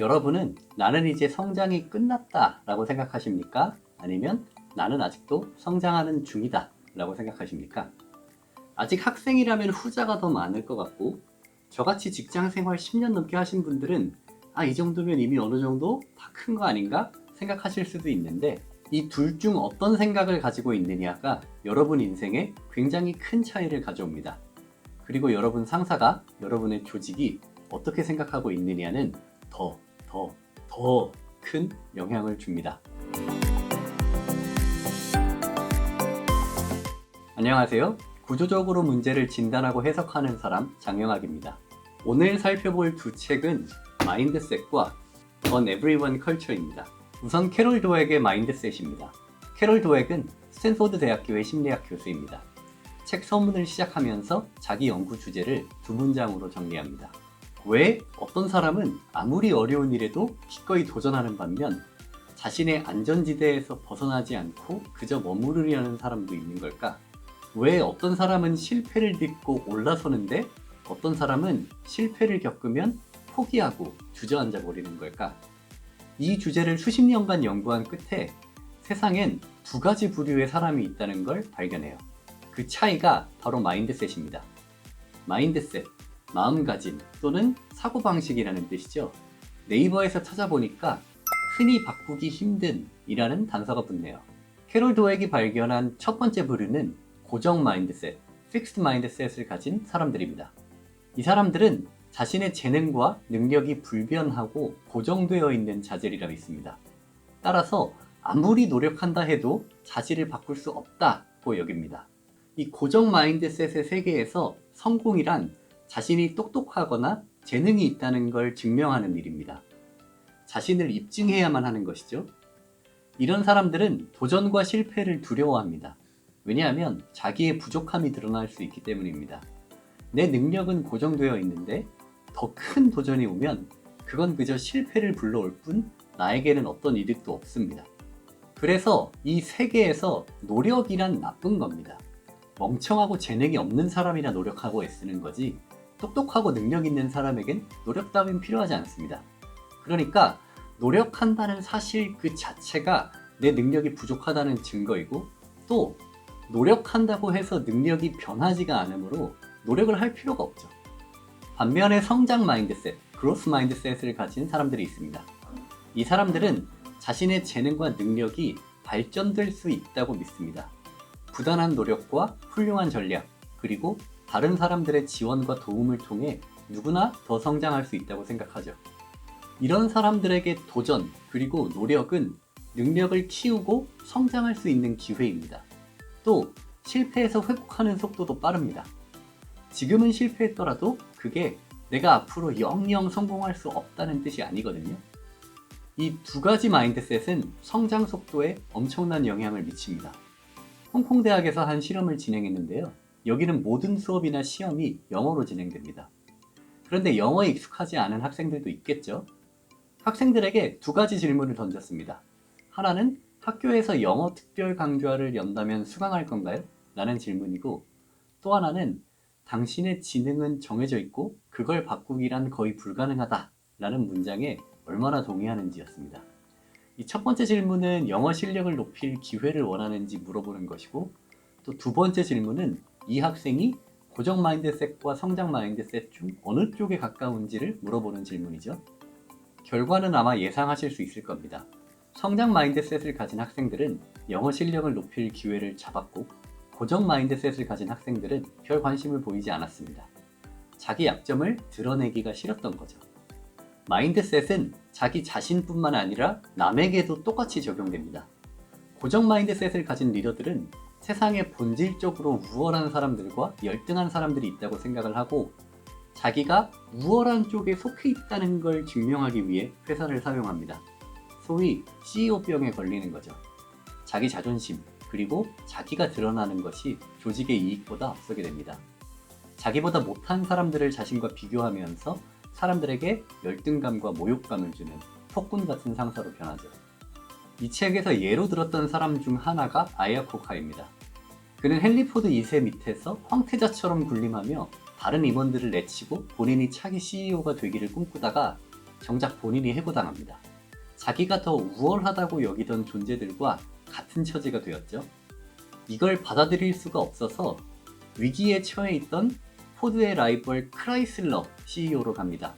여러분은 나는 이제 성장이 끝났다 라고 생각하십니까? 아니면 나는 아직도 성장하는 중이다 라고 생각하십니까? 아직 학생이라면 후자가 더 많을 것 같고 저같이 직장 생활 10년 넘게 하신 분들은 아, 이 정도면 이미 어느 정도 다 큰 거 아닌가 생각하실 수도 있는데 이 둘 중 어떤 생각을 가지고 있느냐가 여러분 인생에 굉장히 큰 차이를 가져옵니다. 그리고 여러분 상사가 여러분의 조직이 어떻게 생각하고 있느냐는 더, 더, 더 큰 영향을 줍니다. 안녕하세요. 구조적으로 문제를 진단하고 해석하는 사람 장영학입니다. 오늘 살펴볼 두 책은 마인드셋과 On Everyone Culture입니다. 우선 캐롤 도액의 마인드셋입니다. 캐롤 도액은 스탠포드 대학교의 심리학 교수입니다. 책 서문을 시작하면서 자기 연구 주제를 두 문장으로 정리합니다. 왜 어떤 사람은 아무리 어려운 일에도 기꺼이 도전하는 반면 자신의 안전지대에서 벗어나지 않고 그저 머무르려는 사람도 있는 걸까? 왜 어떤 사람은 실패를 딛고 올라서는데 어떤 사람은 실패를 겪으면 포기하고 주저앉아 버리는 걸까? 이 주제를 수십 년간 연구한 끝에 세상엔 두 가지 부류의 사람이 있다는 걸 발견해요. 그 차이가 바로 마인드셋입니다. 마인드셋, 마음가짐 또는 사고방식이라는 뜻이죠. 네이버에서 찾아보니까 흔히 바꾸기 힘든 이라는 단서가 붙네요. 캐롤 도액이 발견한 첫 번째 부류는 고정 마인드셋, 픽스드 마인드셋을 가진 사람들입니다. 이 사람들은 자신의 재능과 능력이 불변하고 고정되어 있는 자질이라 믿습니다. 따라서 아무리 노력한다 해도 자질을 바꿀 수 없다고 여깁니다. 이 고정 마인드셋의 세계에서 성공이란 자신이 똑똑하거나 재능이 있다는 걸 증명하는 일입니다. 자신을 입증해야만 하는 것이죠. 이런 사람들은 도전과 실패를 두려워합니다. 왜냐하면 자기의 부족함이 드러날 수 있기 때문입니다. 내 능력은 고정되어 있는데 더 큰 도전이 오면 그건 그저 실패를 불러올 뿐 나에게는 어떤 이득도 없습니다. 그래서 이 세계에서 노력이란 나쁜 겁니다. 멍청하고 재능이 없는 사람이나 노력하고 애쓰는 거지 똑똑하고 능력 있는 사람에겐 노력 따윈 필요하지 않습니다. 그러니까 노력한다는 사실 그 자체가 내 능력이 부족하다는 증거이고 또 노력한다고 해서 능력이 변하지가 않으므로 노력을 할 필요가 없죠. 반면에 성장 마인드셋, 그로스 마인드셋을 가진 사람들이 있습니다. 이 사람들은 자신의 재능과 능력이 발전될 수 있다고 믿습니다. 부단한 노력과 훌륭한 전략, 그리고 다른 사람들의 지원과 도움을 통해 누구나 더 성장할 수 있다고 생각하죠. 이런 사람들에게 도전, 그리고 노력은 능력을 키우고 성장할 수 있는 기회입니다. 또 실패해서 회복하는 속도도 빠릅니다. 지금은 실패했더라도 그게 내가 앞으로 영영 성공할 수 없다는 뜻이 아니거든요. 이 두 가지 마인드셋은 성장 속도에 엄청난 영향을 미칩니다. 홍콩 대학에서 한 실험을 진행했는데요. 여기는 모든 수업이나 시험이 영어로 진행됩니다. 그런데 영어에 익숙하지 않은 학생들도 있겠죠? 학생들에게 두 가지 질문을 던졌습니다. 하나는 학교에서 영어 특별 강좌를 연다면 수강할 건가요? 라는 질문이고 또 하나는 당신의 지능은 정해져 있고 그걸 바꾸기란 거의 불가능하다 라는 문장에 얼마나 동의하는지였습니다. 이 첫 번째 질문은 영어 실력을 높일 기회를 원하는지 물어보는 것이고 또 두 번째 질문은 이 학생이 고정 마인드셋과 성장 마인드셋 중 어느 쪽에 가까운지를 물어보는 질문이죠. 결과는 아마 예상하실 수 있을 겁니다. 성장 마인드셋을 가진 학생들은 영어 실력을 높일 기회를 잡았고 고정 마인드셋을 가진 학생들은 별 관심을 보이지 않았습니다. 자기 약점을 드러내기가 싫었던 거죠. 마인드셋은 자기 자신뿐만 아니라 남에게도 똑같이 적용됩니다. 고정 마인드셋을 가진 리더들은 세상에 본질적으로 우월한 사람들과 열등한 사람들이 있다고 생각을 하고 자기가 우월한 쪽에 속해 있다는 걸 증명하기 위해 회사를 사용합니다. 소위 CEO병에 걸리는 거죠. 자기 자존심, 그리고 자기가 드러나는 것이 조직의 이익보다 앞서게 됩니다. 자기보다 못한 사람들을 자신과 비교하면서 사람들에게 열등감과 모욕감을 주는 폭군 같은 상사로 변하죠. 이 책에서 예로 들었던 사람 중 하나가 아야코카입니다. 그는 헨리포드 2세 밑에서 황태자처럼 군림하며 다른 임원들을 내치고 본인이 차기 CEO가 되기를 꿈꾸다가 정작 본인이 해고당합니다. 자기가 더 우월하다고 여기던 존재들과 같은 처지가 되었죠. 이걸 받아들일 수가 없어서 위기에 처해 있던 포드의 라이벌 크라이슬러 CEO로 갑니다.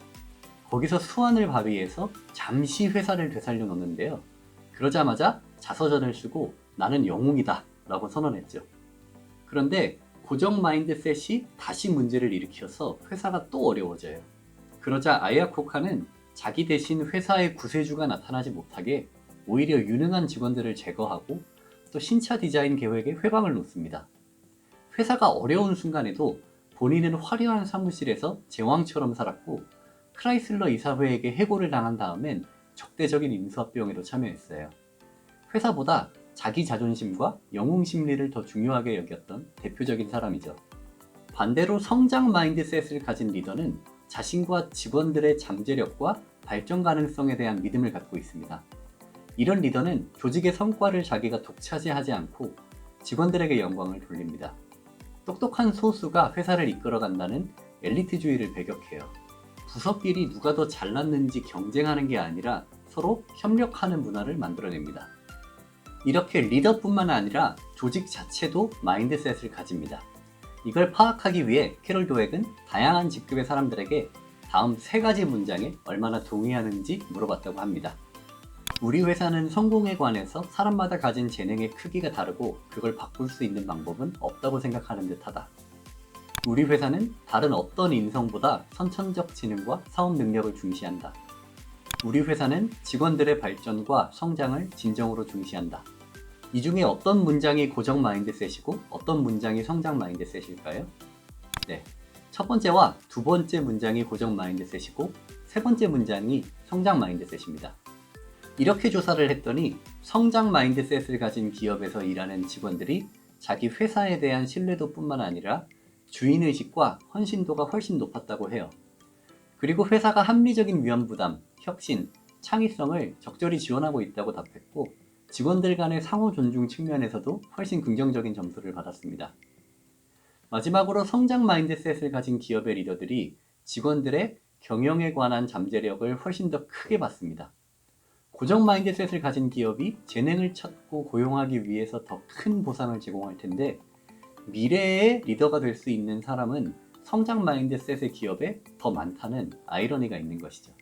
거기서 수완을 발휘해서 잠시 회사를 되살려 놓는데요. 그러자마자 자서전을 쓰고 나는 영웅이다 라고 선언했죠. 그런데 고정 마인드셋이 다시 문제를 일으켜서 회사가 또 어려워져요. 그러자 아야코카는 자기 대신 회사의 구세주가 나타나지 못하게 오히려 유능한 직원들을 제거하고 또 신차 디자인 계획에 회방을 놓습니다. 회사가 어려운 순간에도 본인은 화려한 사무실에서 제왕처럼 살았고 크라이슬러 이사회에게 해고를 당한 다음엔 적대적인 인수합병에도 참여했어요. 회사보다 자기 자존심과 영웅 심리를 더 중요하게 여겼던 대표적인 사람이죠. 반대로 성장 마인드셋을 가진 리더는 자신과 직원들의 잠재력과 발전 가능성에 대한 믿음을 갖고 있습니다. 이런 리더는 조직의 성과를 자기가 독차지하지 않고 직원들에게 영광을 돌립니다. 똑똑한 소수가 회사를 이끌어간다는 엘리트주의를 배격해요. 부서끼리 누가 더 잘났는지 경쟁하는 게 아니라 서로 협력하는 문화를 만들어냅니다. 이렇게 리더뿐만 아니라 조직 자체도 마인드셋을 가집니다. 이걸 파악하기 위해 캐롤 도액은 다양한 직급의 사람들에게 다음 세 가지 문장에 얼마나 동의하는지 물어봤다고 합니다. 우리 회사는 성공에 관해서 사람마다 가진 재능의 크기가 다르고 그걸 바꿀 수 있는 방법은 없다고 생각하는 듯하다. 우리 회사는 다른 어떤 인성보다 선천적 지능과 사업 능력을 중시한다. 우리 회사는 직원들의 발전과 성장을 진정으로 중시한다. 이 중에 어떤 문장이 고정 마인드셋이고 어떤 문장이 성장 마인드셋일까요? 네. 첫 번째와 두 번째 문장이 고정 마인드셋이고 세 번째 문장이 성장 마인드셋입니다. 이렇게 조사를 했더니 성장 마인드셋을 가진 기업에서 일하는 직원들이 자기 회사에 대한 신뢰도뿐만 아니라 주인의식과 헌신도가 훨씬 높았다고 해요. 그리고 회사가 합리적인 위험 부담, 혁신, 창의성을 적절히 지원하고 있다고 답했고 직원들 간의 상호 존중 측면에서도 훨씬 긍정적인 점수를 받았습니다. 마지막으로 성장 마인드셋을 가진 기업의 리더들이 직원들의 경영에 관한 잠재력을 훨씬 더 크게 받습니다. 고정 마인드셋을 가진 기업이 재능을 찾고 고용하기 위해서 더 큰 보상을 제공할 텐데 미래의 리더가 될 수 있는 사람은 성장 마인드셋의 기업에 더 많다는 아이러니가 있는 것이죠.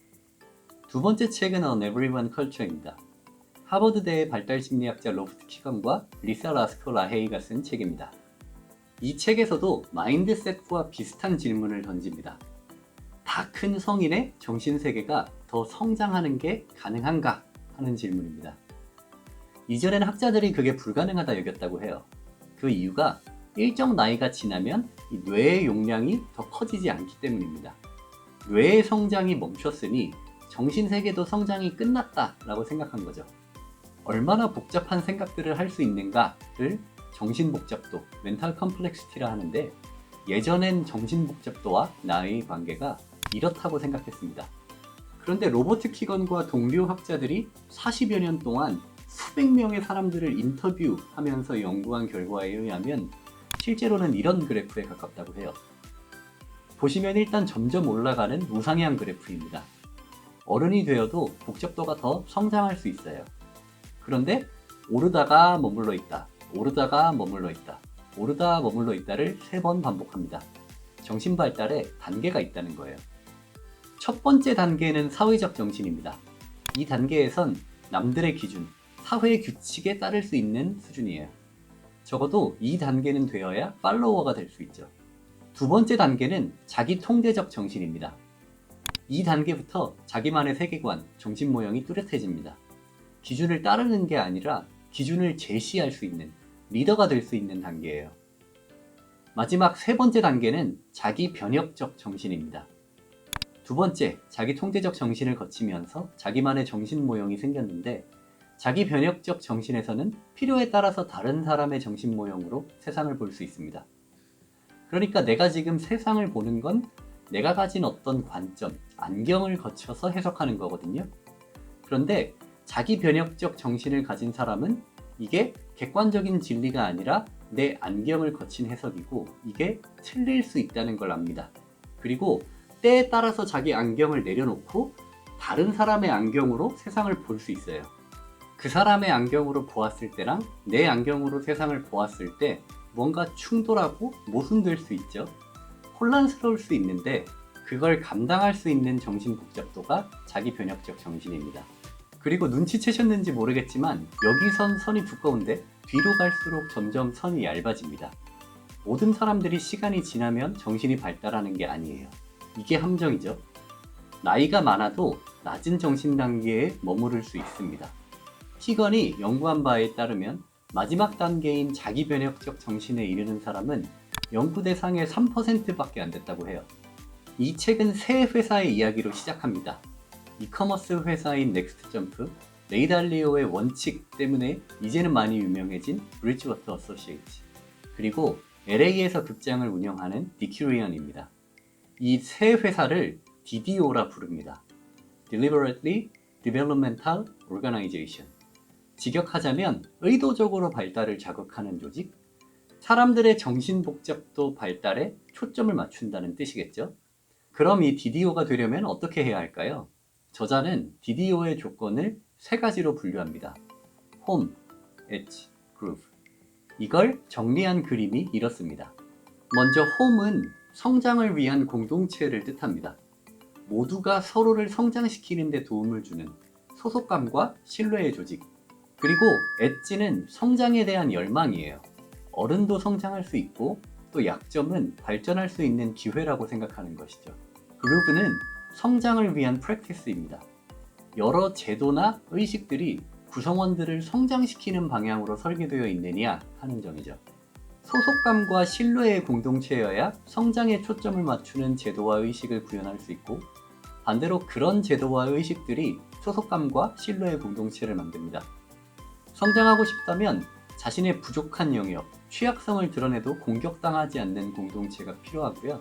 두 번째 책은 On Everyone Culture입니다. 하버드대의 발달 심리학자 로버트 키건과 리사 라스코 라헤이가 쓴 책입니다. 이 책에서도 마인드셋과 비슷한 질문을 던집니다. 다 큰 성인의 정신세계가 더 성장하는 게 가능한가 하는 질문입니다. 이전에는 학자들이 그게 불가능하다 여겼다고 해요. 그 이유가 일정 나이가 지나면 이 뇌의 용량이 더 커지지 않기 때문입니다. 뇌의 성장이 멈췄으니 정신세계도 성장이 끝났다 라고 생각한 거죠. 얼마나 복잡한 생각들을 할 수 있는가를 정신복잡도, 멘탈 컴플렉시티라 하는데 예전엔 정신복잡도와 나의 관계가 이렇다고 생각했습니다. 그런데 로버트 키건과 동료 학자들이 40여 년 동안 수백 명의 사람들을 인터뷰하면서 연구한 결과에 의하면 실제로는 이런 그래프에 가깝다고 해요. 보시면 일단 점점 올라가는 우상향 그래프입니다. 어른이 되어도 복잡도가 더 성장할 수 있어요. 그런데 오르다가 머물러 있다. 오르다가 머물러 있다. 오르다 머물러 있다를 세 번 반복합니다. 정신 발달에 단계가 있다는 거예요. 첫 번째 단계는 사회적 정신입니다. 이 단계에선 남들의 기준, 사회의 규칙에 따를 수 있는 수준이에요. 적어도 이 단계는 되어야 팔로워가 될 수 있죠. 두 번째 단계는 자기 통제적 정신입니다. 이 단계부터 자기만의 세계관, 정신 모형이 뚜렷해집니다. 기준을 따르는 게 아니라 기준을 제시할 수 있는 리더가 될 수 있는 단계예요. 마지막 세 번째 단계는 자기 변혁적 정신입니다. 두 번째, 자기 통제적 정신을 거치면서 자기만의 정신 모형이 생겼는데 자기 변혁적 정신에서는 필요에 따라서 다른 사람의 정신 모형으로 세상을 볼 수 있습니다. 그러니까 내가 지금 세상을 보는 건 내가 가진 어떤 관점, 안경을 거쳐서 해석하는 거거든요. 그런데 자기 변혁적 정신을 가진 사람은 이게 객관적인 진리가 아니라 내 안경을 거친 해석이고 이게 틀릴 수 있다는 걸 압니다. 그리고 때에 따라서 자기 안경을 내려놓고 다른 사람의 안경으로 세상을 볼 수 있어요. 그 사람의 안경으로 보았을 때랑 내 안경으로 세상을 보았을 때 뭔가 충돌하고 모순될 수 있죠. 혼란스러울 수 있는데 그걸 감당할 수 있는 정신 복잡도가 자기 변혁적 정신입니다. 그리고 눈치채셨는지 모르겠지만 여기선 선이 두꺼운데 뒤로 갈수록 점점 선이 얇아집니다. 모든 사람들이 시간이 지나면 정신이 발달하는 게 아니에요. 이게 함정이죠. 나이가 많아도 낮은 정신 단계에 머무를 수 있습니다. 티건이 연구한 바에 따르면 마지막 단계인 자기 변혁적 정신에 이르는 사람은 연구 대상의 3%밖에 안 됐다고 해요. 이 책은 새 회사의 이야기로 시작합니다. 이커머스 회사인 넥스트점프, 레이달리오의 원칙 때문에 이제는 많이 유명해진 브리지워터 어소시에이츠, 그리고 LA에서 극장을 운영하는 디큐리언입니다. 이 세 회사를 DDO라 부릅니다. Deliberately Developmental Organization. 직역하자면 의도적으로 발달을 자극하는 조직, 사람들의 정신 복잡도 발달에 초점을 맞춘다는 뜻이겠죠. 그럼 이 DDO가 되려면 어떻게 해야 할까요? 저자는 DDO의 조건을 세 가지로 분류합니다. Home, Edge, Groove. 이걸 정리한 그림이 이렇습니다. 먼저 Home은 성장을 위한 공동체를 뜻합니다. 모두가 서로를 성장시키는 데 도움을 주는 소속감과 신뢰의 조직. 그리고 엣지는 성장에 대한 열망이에요. 어른도 성장할 수 있고 또 약점은 발전할 수 있는 기회라고 생각하는 것이죠. 그루브는 성장을 위한 프랙티스입니다. 여러 제도나 의식들이 구성원들을 성장시키는 방향으로 설계되어 있느냐 하는 점이죠. 소속감과 신뢰의 공동체여야 성장에 초점을 맞추는 제도와 의식을 구현할 수 있고 반대로 그런 제도와 의식들이 소속감과 신뢰의 공동체를 만듭니다. 성장하고 싶다면 자신의 부족한 영역, 취약성을 드러내도 공격당하지 않는 공동체가 필요하고요.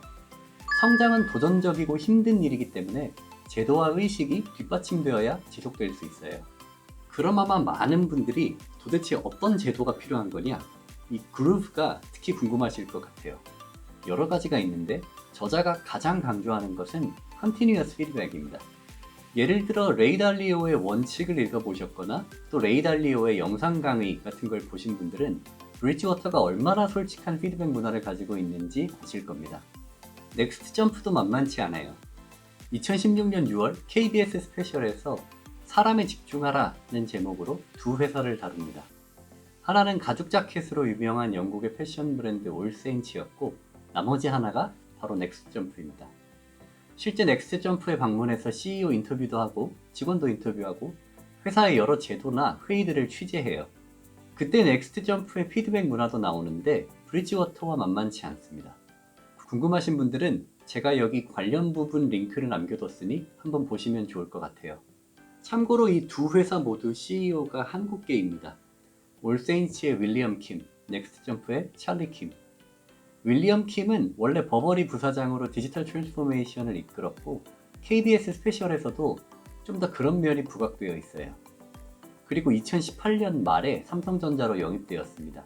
성장은 도전적이고 힘든 일이기 때문에 제도와 의식이 뒷받침되어야 지속될 수 있어요. 그럼 아마 많은 분들이 도대체 어떤 제도가 필요한 거냐? 이 그루브가 특히 궁금하실 것 같아요. 여러 가지가 있는데 저자가 가장 강조하는 것은 컨티뉴어스 피드백입니다. 예를 들어 레이달리오의 원칙을 읽어보셨거나 또 레이달리오의 영상 강의 같은 걸 보신 분들은 브리지워터가 얼마나 솔직한 피드백 문화를 가지고 있는지 아실 겁니다. 넥스트 점프도 만만치 않아요. 2016년 6월 KBS 스페셜에서 사람에 집중하라는 제목으로 두 회사를 다룹니다. 하나는 가죽 자켓으로 유명한 영국의 패션 브랜드 올세인치였고 나머지 하나가 바로 넥스트 점프입니다. 실제 넥스트 점프에 방문해서 CEO 인터뷰도 하고 직원도 인터뷰하고 회사의 여러 제도나 회의들을 취재해요. 그때 넥스트 점프의 피드백 문화도 나오는데 브리지워터와 만만치 않습니다. 궁금하신 분들은 제가 여기 관련 부분 링크를 남겨뒀으니 한번 보시면 좋을 것 같아요. 참고로 이 두 회사 모두 CEO가 한국계입니다. 올세인치의 윌리엄 킴, 넥스트 점프의 찰리 킴. 윌리엄 킴은 원래 버버리 부사장으로 디지털 트랜스포메이션을 이끌었고 KBS 스페셜에서도 좀 더 그런 면이 부각되어 있어요. 그리고 2018년 말에 삼성전자로 영입되었습니다.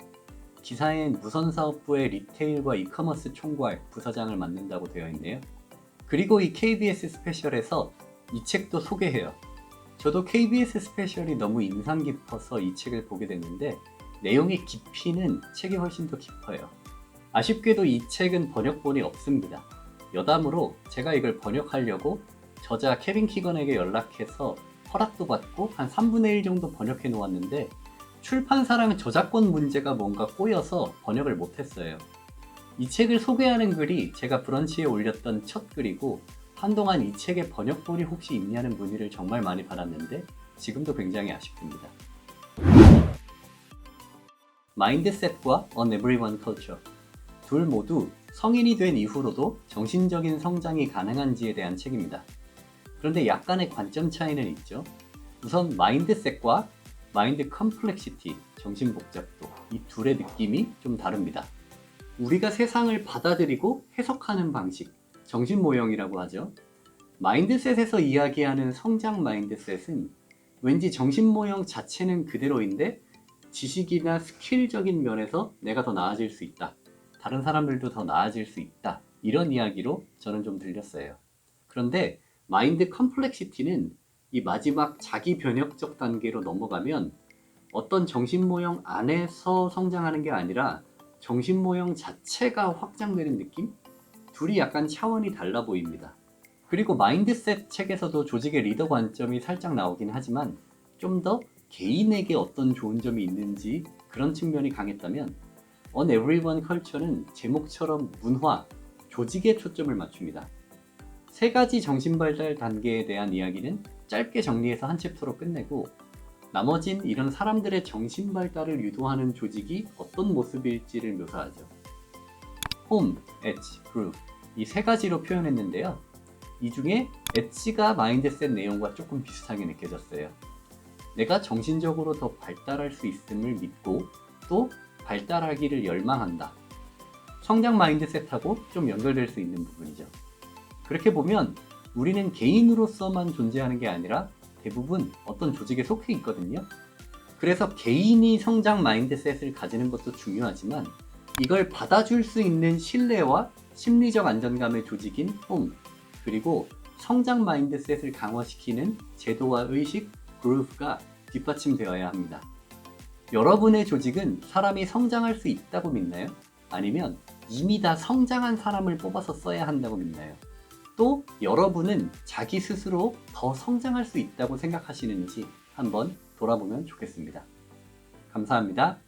기사엔 무선사업부의 리테일과 이커머스 총괄 부사장을 맡는다고 되어 있네요. 그리고 이 KBS 스페셜에서 이 책도 소개해요. 저도 KBS 스페셜이 너무 인상 깊어서 이 책을 보게 됐는데 내용의 깊이는 책이 훨씬 더 깊어요. 아쉽게도 이 책은 번역본이 없습니다. 여담으로 제가 이걸 번역하려고 저자 케빈 키건에게 연락해서 허락도 받고 한 3분의 1 정도 번역해 놓았는데 출판사랑 저작권 문제가 뭔가 꼬여서 번역을 못했어요. 이 책을 소개하는 글이 제가 브런치에 올렸던 첫 글이고 한동안 이 책의 번역본이 혹시 있냐는 문의를 정말 많이 받았는데 지금도 굉장히 아쉽습니다. 마인드셋과 On Everyone Culture 둘 모두 성인이 된 이후로도 정신적인 성장이 가능한지에 대한 책입니다. 그런데 약간의 관점 차이는 있죠. 우선 마인드셋과 마인드 컴플렉시티, 정신 복잡도 이 둘의 느낌이 좀 다릅니다. 우리가 세상을 받아들이고 해석하는 방식, 정신 모형이라고 하죠. 마인드셋에서 이야기하는 성장 마인드셋은 왠지 정신 모형 자체는 그대로인데 지식이나 스킬적인 면에서 내가 더 나아질 수 있다. 다른 사람들도 더 나아질 수 있다. 이런 이야기로 저는 좀 들렸어요. 그런데 마인드 컴플렉시티는 이 마지막 자기 변혁적 단계로 넘어가면 어떤 정신 모형 안에서 성장하는 게 아니라 정신 모형 자체가 확장되는 느낌? 둘이 약간 차원이 달라 보입니다. 그리고 마인드셋 책에서도 조직의 리더 관점이 살짝 나오긴 하지만 좀 더 개인에게 어떤 좋은 점이 있는지 그런 측면이 강했다면 On Everyone Culture는 제목처럼 문화, 조직에 초점을 맞춥니다. 세 가지 정신 발달 단계에 대한 이야기는 짧게 정리해서 한 챕터로 끝내고 나머진 이런 사람들의 정신 발달을 유도하는 조직이 어떤 모습일지를 묘사하죠. 홈, 엣지, 그룹 이 세 가지로 표현했는데요. 이 중에 엣지가 마인드셋 내용과 조금 비슷하게 느껴졌어요. 내가 정신적으로 더 발달할 수 있음을 믿고 또 발달하기를 열망한다. 성장 마인드셋하고 좀 연결될 수 있는 부분이죠. 그렇게 보면 우리는 개인으로서만 존재하는 게 아니라 대부분 어떤 조직에 속해 있거든요. 그래서 개인이 성장 마인드셋을 가지는 것도 중요하지만 이걸 받아줄 수 있는 신뢰와 심리적 안정감의 조직인 홈 그리고 성장 마인드셋을 강화시키는 제도와 의식, 그룹가 뒷받침되어야 합니다. 여러분의 조직은 사람이 성장할 수 있다고 믿나요? 아니면 이미 다 성장한 사람을 뽑아서 써야 한다고 믿나요? 또 여러분은 자기 스스로 더 성장할 수 있다고 생각하시는지 한번 돌아보면 좋겠습니다. 감사합니다.